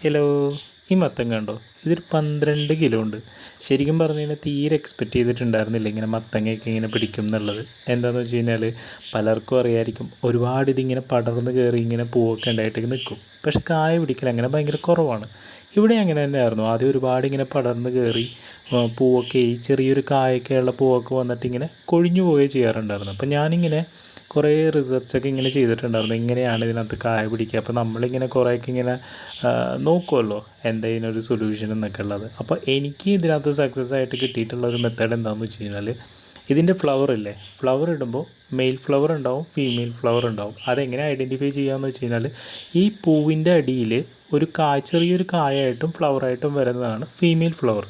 Hello ഈ മത്തം കണ്ടോ? ഇതൊരു പന്ത്രണ്ട് കിലോ ഉണ്ട്. ശരിക്കും പറഞ്ഞു കഴിഞ്ഞാൽ തീരെ എക്സ്പെക്റ്റ് ചെയ്തിട്ടുണ്ടായിരുന്നില്ല ഇങ്ങനെ മത്തങ്ങയൊക്കെ ഇങ്ങനെ പിടിക്കും എന്നുള്ളത്. എന്താണെന്ന് വെച്ച് കഴിഞ്ഞാൽ പലർക്കും അറിയായിരിക്കും. ഒരുപാട് ഇതിങ്ങനെ പടർന്ന് കയറി ഇങ്ങനെ പൂവൊക്കെ ഉണ്ടായിട്ട് നിൽക്കും പക്ഷെ കായ പിടിക്കൽ അങ്ങനെ ഭയങ്കര കുറവാണ്. ഇവിടെ അങ്ങനെ തന്നെയായിരുന്നു. ആദ്യം ഒരുപാട് ഇങ്ങനെ പടർന്ന് കയറി പൂവൊക്കെ ഈ ചെറിയൊരു കായൊക്കെയുള്ള പൂവൊക്കെ വന്നിട്ട് ഇങ്ങനെ കൊഴിഞ്ഞു പോവുകയും ചെയ്യാറുണ്ടായിരുന്നു. അപ്പം ഞാനിങ്ങനെ കുറേ റിസർച്ചൊക്കെ ഇങ്ങനെ ചെയ്തിട്ടുണ്ടായിരുന്നു. ഇങ്ങനെയാണ് ഇതിനകത്ത് കായ പിടിക്കുക. അപ്പോൾ നമ്മളിങ്ങനെ കുറേയൊക്കെ ഇങ്ങനെ നോക്കുമല്ലോ എന്താ ഇതിനൊരു സൊല്യൂഷൻ എന്നൊക്കെ ഉള്ളത്. അപ്പോൾ എനിക്ക് ഇതിനകത്ത് സക്സസ് ആയിട്ട് കിട്ടിയിട്ടുള്ള ഒരു മെത്തേഡ് എന്താണെന്ന് വെച്ച് കഴിഞ്ഞാൽ ഇതിന്റെ ഫ്ലവർ ഇല്ലേ? ഫ്ലവർ ഇടുമ്പോൾ മെയിൽ ഫ്ലവർ ഉണ്ടാവും ഫീമെയിൽ ഫ്ലവർ ഉണ്ടാവും. അതെങ്ങനെ ഐഡന്റിഫൈ ചെയ്യാമെന്ന് വെച്ച് കഴിഞ്ഞാൽ ഈ പൂവിന്റെ അടിയിൽ ഒരു കായ ചെറിയൊരു കായായിട്ടും ഫ്ലവറായിട്ടും വരുന്നതാണ് ഫീമെയിൽ ഫ്ലവർ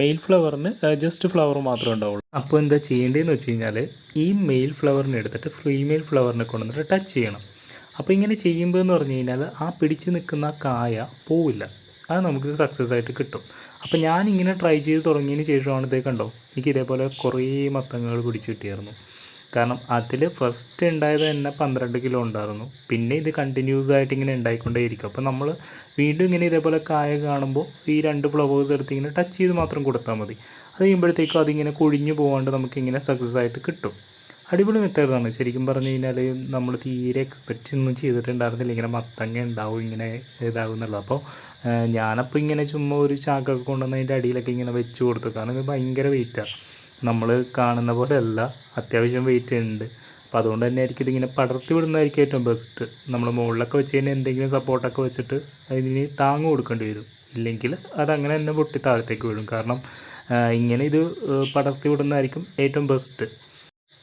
മെയിൽ ഫ്ലവറിന് ജസ്റ്റ് ഫ്ലവർ മാത്രമേ ഉണ്ടാവുള്ളൂ. അപ്പോൾ എന്താ ചെയ്യേണ്ടതെന്ന് വെച്ച് കഴിഞ്ഞാൽ ഈ മെയിൽ ഫ്ലവറിനെ എടുത്തിട്ട് ഫീമെയിൽ ഫ്ലവറിനെ കൊണ്ടുവന്നിട്ട് ടച്ച് ചെയ്യണം. അപ്പോൾ ഇങ്ങനെ ചെയ്യുമ്പോൾ എന്ന് പറഞ്ഞു കഴിഞ്ഞാൽ ആ പിടിച്ച് നിൽക്കുന്ന കായ പോവില്ല. അത് നമുക്ക് സക്സസ് ആയിട്ട് കിട്ടും. അപ്പോൾ ഞാൻ ഇങ്ങനെ ട്രൈ ചെയ്ത് തുടങ്ങിയതിന് ശേഷമാണ് ഇതേ കണ്ടോ? എനിക്ക് ഇതേപോലെ കുറേ മത്തങ്ങൾ പിടിച്ച് കിട്ടിയായിരുന്നു. കാരണം അതിൽ ഫസ്റ്റ് ഉണ്ടായത് തന്നെ പന്ത്രണ്ട് കിലോ ഉണ്ടായിരുന്നു. പിന്നെ ഇത് കണ്ടിന്യൂസ് ആയിട്ട് ഇങ്ങനെ ഉണ്ടായിക്കൊണ്ടേയിരിക്കും അപ്പോൾ നമ്മൾ വീണ്ടും ഇങ്ങനെ ഇതേപോലെ കായ കാണുമ്പോൾ ഈ രണ്ട് ഫ്ലവേഴ്സ് എടുത്ത് ഇങ്ങനെ ടച്ച് ചെയ്ത് മാത്രം കൊടുത്താൽ മതി. അത് കഴിയുമ്പോഴത്തേക്കും അതിങ്ങനെ കൊഴിഞ്ഞു പോകാണ്ട് നമുക്കിങ്ങനെ സക്സസ് ആയിട്ട് കിട്ടും. അടിപൊളി മെത്തേഡാണ് ശരിക്കും പറഞ്ഞു കഴിഞ്ഞാൽ നമ്മൾ തീരെ എക്സ്പെക്റ്റ് ഒന്നും ചെയ്തിട്ടുണ്ടായിരുന്നില്ല. ഇങ്ങനെ മത്തങ്ങ ഉണ്ടാവും ഇങ്ങനെ ഇതാകും എന്നുള്ളത്. അപ്പോൾ ഞാനപ്പോൾ ഇങ്ങനെ ചുമ്മാ ഒരു ചാക്കൊക്കെ കൊണ്ടുവന്ന് അതിന്റെ അടിയിലൊക്കെ ഇങ്ങനെ വെച്ച് കൊടുത്തു. കാരണം ഭയങ്കര വെയിറ്റാണ് നമ്മൾ കാണുന്ന പോലെ അല്ല അത്യാവശ്യം വെയിറ്റ് ഉണ്ട്. അപ്പോൾ അതുകൊണ്ട് തന്നെ ആയിരിക്കും ഇതിങ്ങനെ പടർത്തി വിടുന്നതായിരിക്കും ഏറ്റവും ബെസ്റ്റ് നമ്മൾ മുകളിലൊക്കെ വെച്ച് കഴിഞ്ഞാൽ എന്തെങ്കിലും സപ്പോർട്ടൊക്കെ വെച്ചിട്ട് അതിന് താങ്ങ് കൊടുക്കേണ്ടി വരും. ഇല്ലെങ്കിൽ അതങ്ങനെ തന്നെ പൊട്ടി താഴത്തേക്ക് വീഴും. കാരണം ഇങ്ങനെ ഇത് പടർത്തി വിടുന്നതായിരിക്കും ഏറ്റവും ബെസ്റ്റ്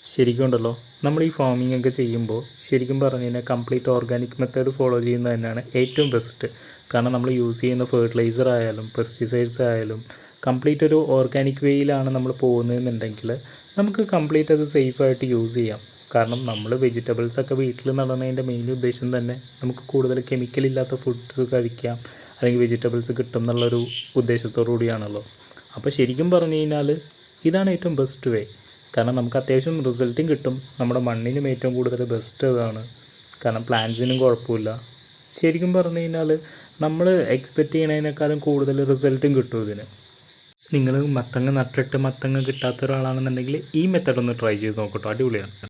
ശരിക്കും ഉണ്ടല്ലോ. നമ്മൾ ഈ ഫാമിംഗ് ഒക്കെ ചെയ്യുമ്പോൾ ശരിക്കും പറഞ്ഞു കഴിഞ്ഞാൽ കംപ്ലീറ്റ് ഓർഗാനിക് മെത്തേഡ് ഫോളോ ചെയ്യുന്നത് തന്നെയാണ് ഏറ്റവും ബെസ്റ്റ് കാരണം നമ്മൾ യൂസ് ചെയ്യുന്ന ഫെർട്ടിലൈസർ ആയാലും പെസ്റ്റിസൈഡ്സ് ആയാലും കംപ്ലീറ്റ് ഒരു ഓർഗാനിക് വേയിലാണ് നമ്മൾ പോകുന്നതെന്നുണ്ടെങ്കിൽ നമുക്ക് കംപ്ലീറ്റ് അത് സേഫായിട്ട് യൂസ് ചെയ്യാം. കാരണം നമ്മൾ വെജിറ്റബിൾസ് ഒക്കെ വീട്ടിൽ നടന്നതിന്റെ മെയിൻ ഉദ്ദേശം തന്നെ നമുക്ക് കൂടുതൽ കെമിക്കൽ ഇല്ലാത്ത ഫുഡ്സ് കഴിക്കാം അല്ലെങ്കിൽ വെജിറ്റബിൾസ് കിട്ടും എന്നുള്ളൊരു ഉദ്ദേശത്തോടു കൂടിയാണല്ലോ. അപ്പോൾ ശരിക്കും പറഞ്ഞു കഴിഞ്ഞാൽ ഇതാണ് ഏറ്റവും ബെസ്റ്റ് വേ കാരണം നമുക്ക് അത്യാവശ്യം റിസൾട്ടും കിട്ടും. നമ്മുടെ മണ്ണിനും ഏറ്റവും കൂടുതൽ ബെസ്റ്റ് അതാണ് കാരണം പ്ലാന്റ്സിനും കുഴപ്പമില്ല. ശരിക്കും പറഞ്ഞു കഴിഞ്ഞാൽ നമ്മൾ എക്സ്പെക്റ്റ് ചെയ്യുന്നതിനേക്കാളും കൂടുതൽ റിസൾട്ടും കിട്ടും ഇതിന്. നിങ്ങൾ മത്തങ്ങ നട്ടിട്ട് മത്തങ്ങ കിട്ടാത്ത ഒരാളാണെന്നുണ്ടെങ്കിൽ ഈ മെത്തേഡ് ഒന്ന് ട്രൈ ചെയ്ത് നോക്കട്ടോ. അടിപൊളിയാണ്.